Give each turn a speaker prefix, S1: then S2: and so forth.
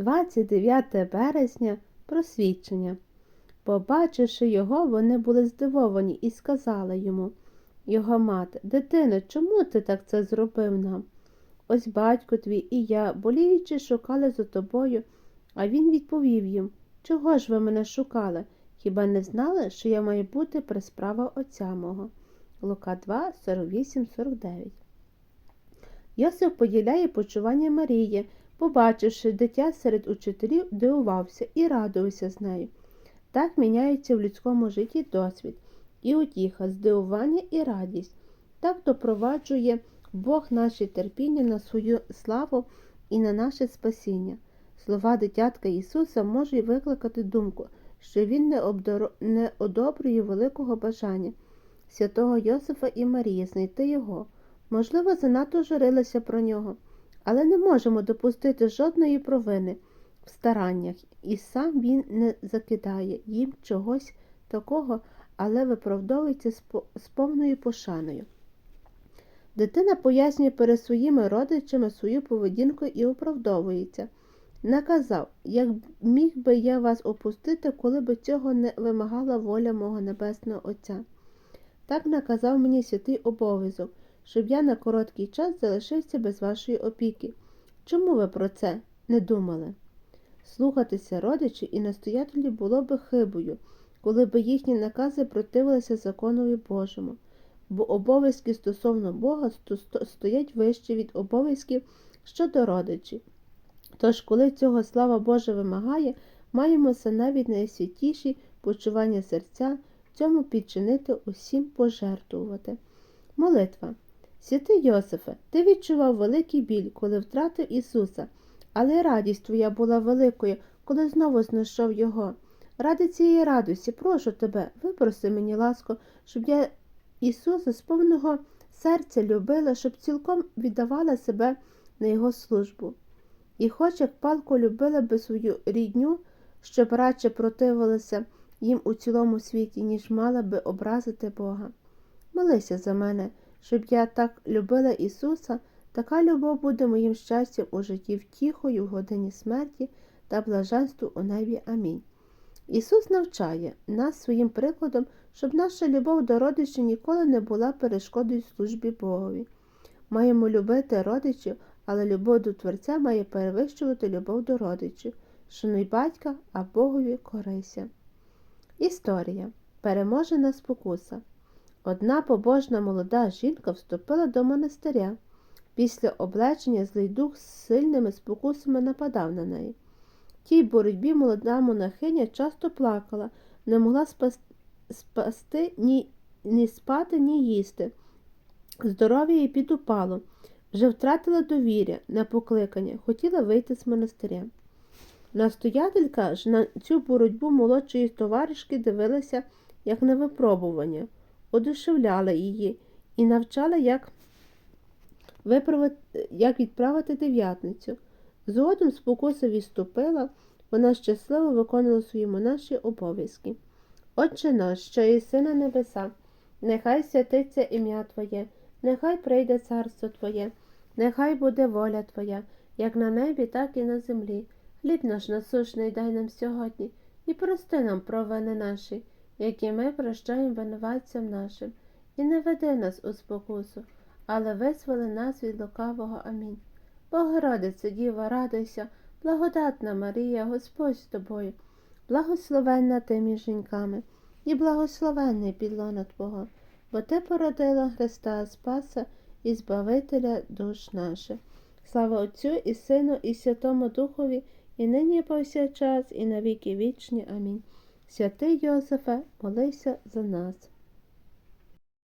S1: 29 березня просвідчення. Побачивши його, вони були здивовані і сказали йому, його мати, дитино, чому ти так це зробив нам? Ось батько твій і я, боліючи, шукали за тобою, а він відповів їм Чого ж ви мене шукали? Хіба не знали, що я маю бути при справа отця мого? Лука 2, 48, 49 Йосиф поділяє почування Марії, побачивши дитя серед учителів, дивувався і радувався з нею. Так міняється в людському житті досвід, і утіха, здивування і радість. Так допроваджує Бог наші терпіння на свою славу і на наше спасіння. Слова дитятка Ісуса можуть викликати думку, що Він не, обдоро... не одобрює великого бажання святого Йосифа і Марії знайти його. Можливо, занадто журилися про нього, але не можемо допустити жодної провини в стараннях, і сам він не закидає їм чогось такого, але виправдовується з повною пошаною. Дитина пояснює перед своїми родичами свою поведінку і оправдовується. Наказав, як міг би я вас опустити, коли б цього не вимагала воля мого Небесного Отця. Так наказав мені святий обов'язок, щоб я на короткий час залишився без вашої опіки. Чому ви про це не думали? Слухатися родичів і настоятелів було би хибою, коли б їхні накази противилися законові Божому, бо обов'язки стосовно Бога стоять вище від обов'язків щодо родичів. Тож, коли цього слава Божа вимагає, маємо все навіть найсвятіші почування серця, цьому підчинити усім пожертвувати. Молитва. Святий Йосифе, ти відчував великий біль, коли втратив Ісуса, але радість твоя була великою, коли знову знайшов Його. Ради цієї радості, прошу тебе, випроси мені ласку, щоб я Ісуса з повного серця любила, щоб цілком віддавала себе на Його службу. І хоч як палко любила би свою рідню, щоб радше противилася їм у цілому світі, ніж мала би образити Бога. Молися за мене, щоб я так любила Ісуса, така любов буде моїм щастям у житті втіхою в годині смерті та блаженству у небі. Амінь. Ісус навчає нас своїм прикладом, щоб наша любов до родичів ніколи не була перешкодою службі Богові. Маємо любити родичів, але любов до Творця має перевищувати любов до родичів. Шануй батька, а Богові корися. Історія переможена спокуса. Одна побожна молода жінка вступила до монастиря. Після облечення злий дух з сильними спокусами нападав на неї. В Тій боротьбі молода монахиня часто плакала, не могла спасти ні, ні спати, ні їсти. Здоров'я їй підупало, вже втратила довір'я на покликання, хотіла вийти з монастиря. Настоятелька ж на цю боротьбу молодшої товаришки дивилася як на випробування, одушевляла її і навчала, як виправити, як відправити дев'ятницю. Згодом спокуса відступила, вона щасливо виконувала свої монаші обов'язки. Отче наш, що єси на небеса, нехай святиться ім'я Твоє, нехай прийде царство Твоє, нехай буде воля Твоя, як на небі, так і на землі. Хліб наш насушний дай нам сьогодні і прости нам провини наші, які ми прощаємо винуватцям нашим, і не веди нас у спокусу, але визволи нас від лукавого. Амінь. Богородице, Діва, радуйся, благодатна Марія, Господь з тобою, благословенна ти між жінками, і благословенний підлона Твого, бо Ти породила Христа Спаса і Збавителя душ наших. Слава Отцю і Сину, і Святому Духові, і нині, і повсякчас, і на віки вічні. Амінь. Святий Йосифе, молися за нас.